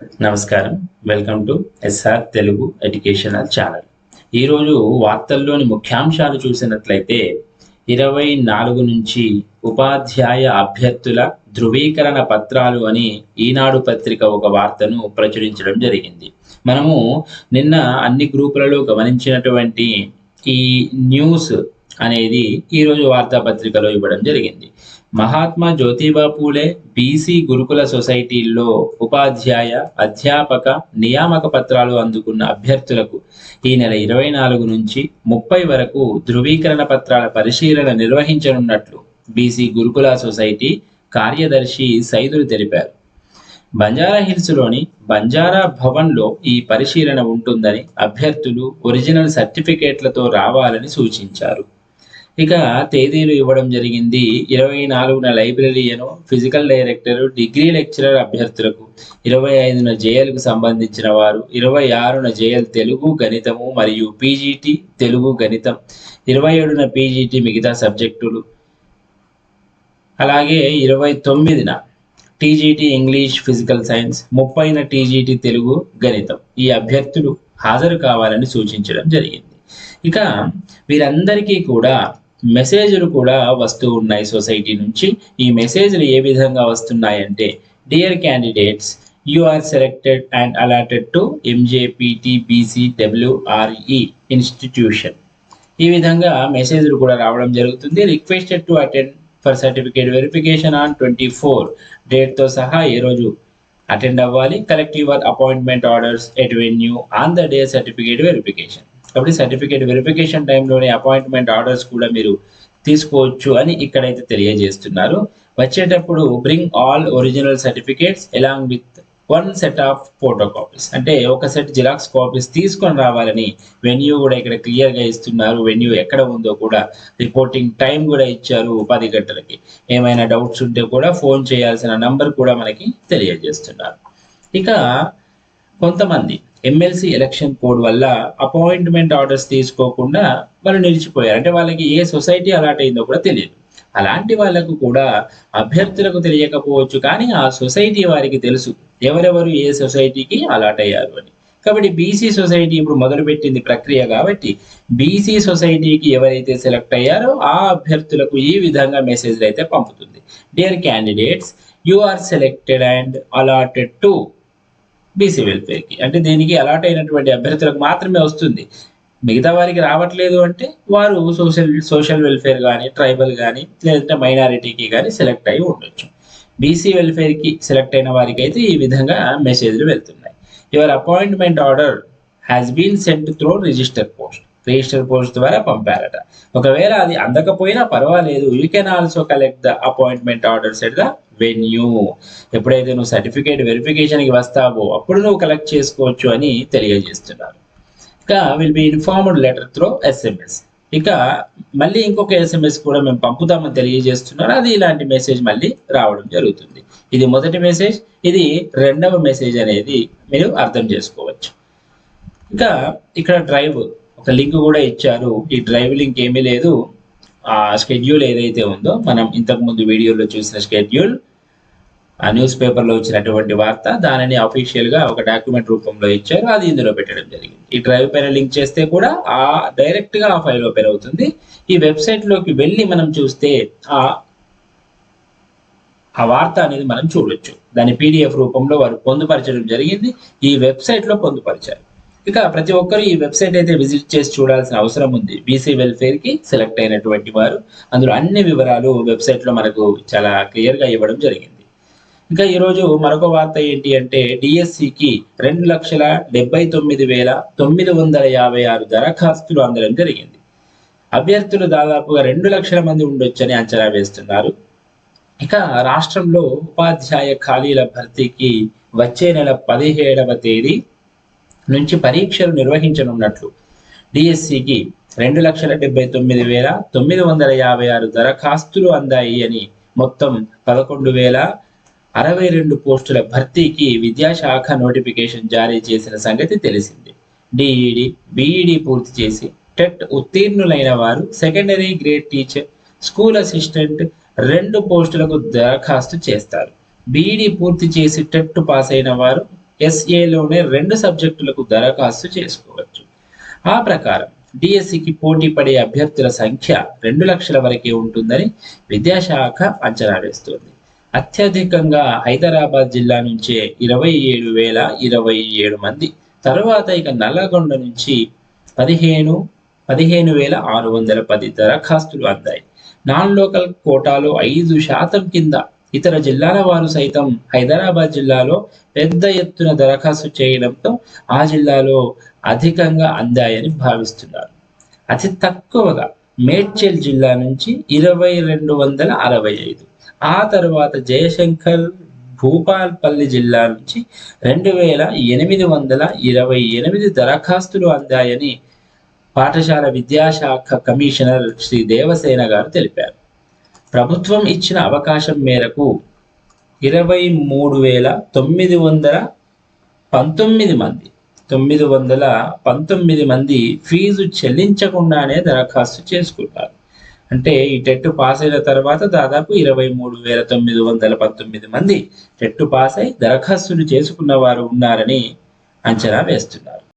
నమస్కారం. Welcome to SR Telugu educational channel ఈరోజు వార్తల్లోని ముఖ్యాంశాలు చూసినట్లయితే ఇరవై నాలుగు నుంచి ఉపాధ్యాయ అభ్యర్థుల ధృవీకరణ పత్రాలు అని ఈనాడు పత్రిక ఒక వార్తను ప్రచురించడం జరిగింది. మనము నిన్న అన్ని గ్రూపులలో గమనించినటువంటి ఈ న్యూస్ అనేది ఈరోజు వార్తాపత్రికలో ఇవ్వడం జరిగింది. మహాత్మా జ్యోతిబా పూలే బీసీ గురుకుల సొసైటీల్లో ఉపాధ్యాయ అధ్యాపక నియామక పత్రాలు అందుకున్న అభ్యర్థులకు ఈ నెల ఇరవై నాలుగు నుంచి ముప్పై వరకు ధృవీకరణ పత్రాల పరిశీలన నిర్వహించనున్నట్లు బీసీ గురుకుల సొసైటీ కార్యదర్శి సైదులు తెలిపారు. బంజారా హిల్స్లోని బంజారా భవన్లో ఈ పరిశీలన ఉంటుందని అభ్యర్థులు ఒరిజినల్ సర్టిఫికేట్లతో రావాలని సూచించారు. ఇక తేదీలు ఇవ్వడం జరిగింది. ఇరవై నాలుగున లైబ్రరీయను ఫిజికల్ డైరెక్టర్ డిగ్రీ లెక్చరర్ అభ్యర్థులకు ఇరవై ఐదున జేఎల్కు సంబంధించిన వారు ఇరవై ఆరున జేఎల్ తెలుగు గణితము మరియు పీజీటీ తెలుగు గణితం ఇరవై ఏడున పీజీటీ మిగతా సబ్జెక్టులు. అలాగే ఇరవై తొమ్మిదిన టీజీటీ ఇంగ్లీష్ ఫిజికల్ సైన్స్ ముప్పైన టీజీటీ తెలుగు గణితం. ఈ అభ్యర్థులు హాజరు కావాలని సూచించడం జరిగింది. ఇక వీరందరికీ కూడా మెసేజ్లు కూడా వస్తూ ఉన్నాయి సొసైటీ నుంచి. ఈ మెసేజ్లు ఏ విధంగా వస్తున్నాయంటే dear candidates you are selected and allotted to MJPT BC WRE institution ఈ విధంగా మెసేజ్లు కూడా రావడం జరుగుతుంది. Requested to attend for certificate verification on twenty four డేట్తో సహా ఏ రోజు అటెండ్ అవ్వాలి. Collect your appointment orders at venue on the day certificate verification కాబట్టి సర్టిఫికేట్ వెరిఫికేషన్ టైంలోనే అపాయింట్మెంట్ ఆర్డర్స్ కూడా మీరు తీసుకోవచ్చు అని ఇక్కడైతే తెలియజేస్తున్నారు. వచ్చేటప్పుడు bring all original certificates along with one set of photo copies అంటే ఒక సెట్ జిరాక్స్ కాపీస్ తీసుకొని రావాలని వెన్యూ కూడా ఇక్కడ క్లియర్గా ఇస్తున్నారు. వెన్యూ ఎక్కడ ఉందో కూడా రిపోర్టింగ్ టైం కూడా ఇచ్చారు పది గంటలకి ఏమైనా డౌట్స్ ఉంటే కూడా ఫోన్ చేయాల్సిన నంబర్ కూడా మనకి తెలియజేస్తున్నారు. ఇక కొంతమంది ఎమ్మెల్సీ ఎలక్షన్ కోడ్ వల్ల అపాయింట్మెంట్ ఆర్డర్స్ తీసుకోకుండా వాళ్ళు నిలిచిపోయారు. అంటే వాళ్ళకి ఏ సొసైటీ అలాట్ అయిందో కూడా తెలియదు. అలాంటి వాళ్ళకు కూడా అభ్యర్థులకు తెలియకపోవచ్చు కానీ ఆ సొసైటీ వారికి తెలుసు ఎవరెవరు ఏ సొసైటీకి అలాట్ అయ్యారు అని. కాబట్టి బీసీ సొసైటీ ఇప్పుడు మొదలుపెట్టింది ప్రక్రియ కాబట్టి బీసీ సొసైటీకి ఎవరైతే సెలెక్ట్ అయ్యారో ఆ అభ్యర్థులకు ఈ విధంగా మెసేజ్లు అయితే పంపుతుంది. Dear candidates you are selected and allotted to BC వెల్ఫేర్కి అంటే దీనికి అలాట్ అయినటువంటి అభ్యర్థులకు మాత్రమే వస్తుంది. మిగతా వారికి రావట్లేదు అంటే వారు సోషల్ సోషల్ వెల్ఫేర్ కానీ ట్రైబల్ కానీ లేదంటే మైనారిటీకి కానీ సెలెక్ట్ అయి ఉండొచ్చు. బీసీ వెల్ఫేర్కి సెలెక్ట్ అయిన వారికి అయితే ఈ విధంగా మెసేజ్లు వెళ్తున్నాయి. Your appointment order has been sent through register post register post ద్వారా పంపారట. ఒకవేళ అది అందకపోయినా పర్వాలేదు. You can also collect the appointment orders at the venue ఎప్పుడైతే నువ్వు సర్టిఫికేట్ వెరిఫికేషన్కి వస్తావో అప్పుడు నువ్వు కలెక్ట్ చేసుకోవచ్చు అని తెలియజేస్తున్నారు. ఇక will be informed letter through SMS ఇక మళ్ళీ ఇంకొక ఎస్ఎంఎస్ కూడా మేము పంపుతామని తెలియజేస్తున్నారు. అది ఇలాంటి మెసేజ్ మళ్ళీ రావడం జరుగుతుంది. ఇది మొదటి మెసేజ్ ఇది రెండవ మెసేజ్ అనేది మీరు అర్థం చేసుకోవచ్చు. ఇంకా ఇక్కడ డ్రైవ్ ఒక లింక్ కూడా ఇచ్చారు. ఈ డ్రైవ్ లింక్ ఏమీ లేదు. ఆ షెడ్యూల్ ఏదైతే ఉందో మనం ఇంతకు ముందు వీడియోలో చూసిన షెడ్యూల్ ఆ న్యూస్ పేపర్లో వచ్చినటువంటి వార్త దానిని అఫీషియల్గా ఒక డాక్యుమెంట్ రూపంలో ఇచ్చారు. అది ఇందులో పెట్టడం జరిగింది. ఈ డ్రైవ్ పైన లింక్ చేస్తే కూడా ఆ డైరెక్ట్గా ఆ ఫైల్ ఓపెన్ అవుతుంది. ఈ వెబ్సైట్లోకి వెళ్ళి మనం చూస్తే ఆ ఆ వార్త అనేది మనం చూడొచ్చు. దాని పీడిఎఫ్ రూపంలో వారు పొందుపరచడం జరిగింది. ఈ వెబ్సైట్లో పొందుపరిచారు. ఇక ప్రతి ఒక్కరు ఈ వెబ్సైట్ అయితే విజిట్ చేసి చూడాల్సిన అవసరం ఉంది. బీసీ వెల్ఫేర్కి సెలెక్ట్ అయినటువంటి వారు. అందులో అన్ని వివరాలు వెబ్సైట్లో మనకు చాలా క్లియర్గా ఇవ్వడం జరిగింది. ఇంకా ఈరోజు మరొక వార్త ఏంటి అంటే డిఎస్సికి రెండు లక్షల డెబ్బై తొమ్మిది వేల తొమ్మిది వందల యాభై ఆరు దరఖాస్తులు అందడం జరిగింది. అభ్యర్థులు దాదాపుగా రెండు లక్షల మంది ఉండొచ్చని అంచనా వేస్తున్నారు. ఇక రాష్ట్రంలో ఉపాధ్యాయ ఖాళీల భర్తీకి వచ్చే నెల పదిహేడవ తేదీ నుంచి పరీక్షలు నిర్వహించనున్నట్లు. డిఎస్సికి రెండు లక్షల డెబ్బై తొమ్మిది వేల తొమ్మిది వందల యాభై ఆరు దరఖాస్తులు అందాయి అని మొత్తం పదకొండు వేల అరవై రెండు పోస్టుల భర్తీకి విద్యాశాఖ నోటిఫికేషన్ జారీ చేసిన సంగతి తెలిసింది. డిఈడి బిఈడి పూర్తి చేసి టెట్ ఉత్తీర్ణులైన వారు secondary grade teacher school assistant రెండు పోస్టులకు దరఖాస్తు చేస్తారు. బీఈడి పూర్తి చేసి టెట్ పాస్ అయిన వారు ఎస్ఏలోనే రెండు సబ్జెక్టులకు దరఖాస్తు చేసుకోవచ్చు. ఆ ప్రకారం డిఎస్సికి పోటీ పడే అభ్యర్థుల సంఖ్య రెండు లక్షల వరకే ఉంటుందని విద్యాశాఖ అంచనా వేస్తోంది. అత్యధికంగా హైదరాబాద్ జిల్లా నుంచే ఇరవై ఏడు వేల ఇరవై ఏడు మంది తరువాత ఇక నల్లగొండ నుంచి పదిహేను పదిహేను వేల ఆరు వందల పది దరఖాస్తులు అందాయి. నాన్ లోకల్ కోటాలో ఐదు శాతం కింద ఇతర జిల్లాల వారు సైతం హైదరాబాద్ జిల్లాలో పెద్ద ఎత్తున దరఖాస్తు చేయడంతో ఆ జిల్లాలో అధికంగా అందాయని భావిస్తున్నారు. అతి తక్కువగా మేడ్చల్ జిల్లా నుంచి ఇరవై రెండు వందల అరవై ఐదు ఆ తర్వాత జయశంకర్ భూపాల్పల్లి జిల్లా నుంచి రెండు వేల ఎనిమిది వందల ఇరవై ఎనిమిది దరఖాస్తులు అందాయని పాఠశాల విద్యాశాఖ కమిషనర్ శ్రీ దేవసేన గారు తెలిపారు. ప్రభుత్వం ఇచ్చిన అవకాశం మేరకు ఇరవై మూడు వేల తొమ్మిది వందల పంతొమ్మిది మంది తొమ్మిది వందల పంతొమ్మిది మంది ఫీజు చెల్లించకుండానే దరఖాస్తు చేసుకుంటారు. అంటే ఈ టెట్ పాస్ అయిన తర్వాత దాదాపు ఇరవై మూడు వేల తొమ్మిది వందల పంతొమ్మిది మంది టెట్ పాస్ అయి దరఖాస్తులు చేసుకున్న వారు ఉన్నారని అంచనా వేస్తున్నారు.